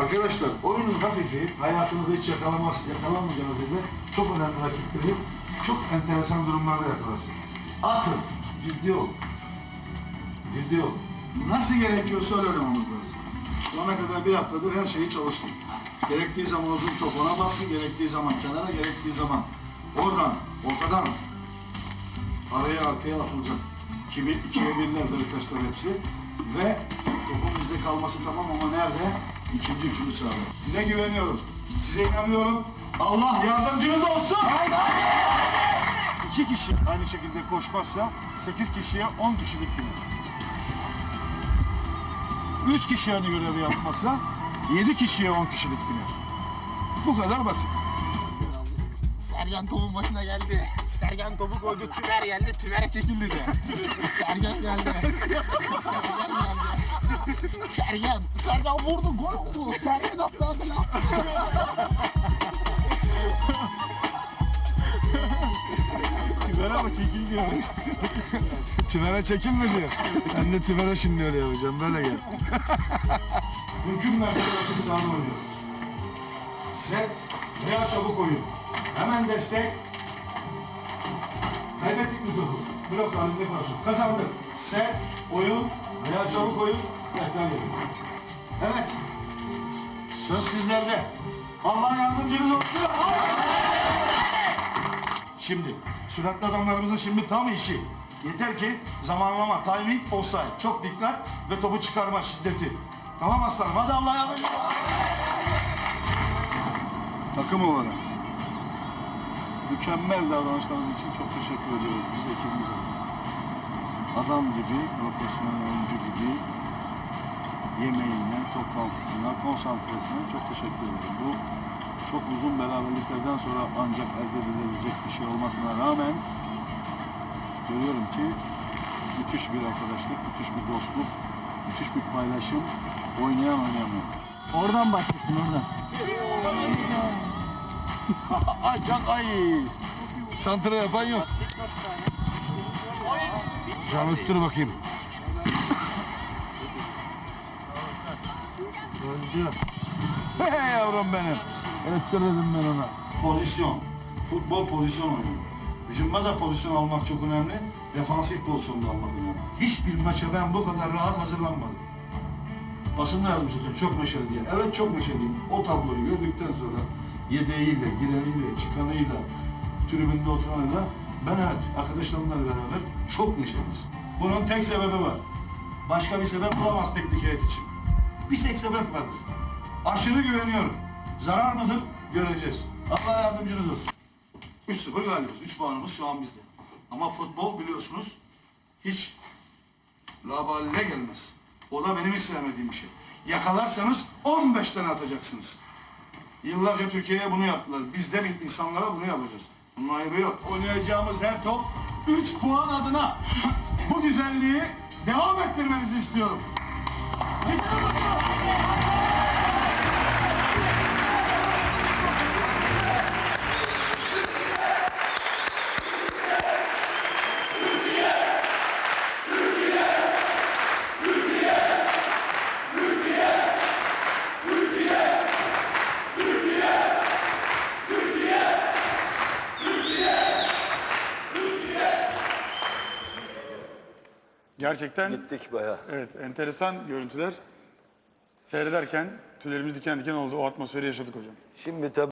Arkadaşlar oyunun hafifi hayatınızda hiç yakalamaz, yakalamayacağınız gibi çok önemli rakipleri çok enteresan durumlarda yakalarsın. Atın, ciddi ol. Ciddi ol. Nasıl gerekiyorsa öyle oynamamız lazım. Şu ana kadar bir haftadır her şeyi çalıştım. Gerektiği zaman uzun top ona baskı, gerektiği zaman kenara, gerektiği zaman oradan, ortadan araya arkaya atılacak. İki, bir, ikiye birler Beşiktaşlar hepsi. Ve topun bizde kalması tamam ama nerede? İkinci, üçüncü sırada. Size güveniyoruz. Size inanıyorum. Allah yardımcınız olsun. İki kişi aynı şekilde koşmazsa sekiz kişiye on kişilik biner. Üç kişi aynı görevi yapmazsa yedi kişiye on kişilik biner. Bu kadar basit. Sergen topun başına geldi. Sergen topu koydu, Tümer geldi, Tümer'e çekildi de. Sergen geldi. Sergen geldi. Sergen, Sergen vurdu, gol oldu. Sergen atladı lan. Tümer'e mi çekil diyor. Tümer'e çekilme diyor. Ben de Tümer'e şimdi öyle yapacağım. Böyle gel. Mümkün mertebe rakip sahada oynuyor. Set veya çabuk oyun. Hemen destek. Kaybettik mi topu? Blok halinde karşı. Kazandık. Set, oyun veya çabuk oyun. Geliyor. Evet. Söz sizlerde. Allah yardımcınız olsun. Şimdi süratli adamlarımızın şimdi tam işi. Yeter ki zamanlama, timing, offside. Çok dikkat ve topu çıkarma şiddeti. Tamam aslanım hadi Allah yardımcı olsun. Takım olarak mükemmel davranışlarınız için çok teşekkür ediyoruz biz ekibimiz adına. Adam gibi, profesyonel oyuncu gibi yemeğine, toplantısına, konsantresine çok teşekkür ederim. Bu çok uzun beraberliklerden sonra ancak elde edilebilecek bir şey olmasına rağmen görüyorum ki müthiş bir arkadaşlık, müthiş bir dostluk, müthiş bir paylaşım, oynayan oynamıyor. Oradan başlasın oradan. ay can ay. Santra yapan yok. Can öttür bakayım. Öldü. Hey yavrum benim. Öttürdüm ben ona. Pozisyon. Futbol pozisyon oyunu. Hücumda pozisyon almak çok önemli. Defansif pozisyonda almak önemli. Hiçbir maça ben bu kadar rahat hazırlanmadım. Basında yazmış zaten çok neşeli diye. Evet çok neşeliyim. O tabloyu gördükten sonra yedeğiyle, gireniyle, çıkanıyla, tribünde oturanıyla ben evet arkadaşlarımla beraber çok neşeliyiz. Bunun tek sebebi var. Başka bir sebep bulamaz teknik heyet için. Bir tek sebep vardır. Aşırı güveniyorum. Zarar mıdır? Göreceğiz. Allah yardımcınız olsun. 3-0 galibiz. 3 puanımız şu an bizde. Ama futbol biliyorsunuz hiç labaline gelmez. O da benim hiç sevmediğim bir şey. Yakalarsanız 15 tane atacaksınız. Yıllarca Türkiye'ye bunu yaptılar. Biz de insanlara bunu yapacağız. Bunun ayıbı yok. Oynayacağımız her top 3 puan adına bu güzelliği devam ettirmenizi istiyorum. Gerçekten Gittik bayağı. evet enteresan görüntüler. Seyrederken tüylerimiz diken diken oldu. O atmosferi yaşadık hocam. Şimdi tabii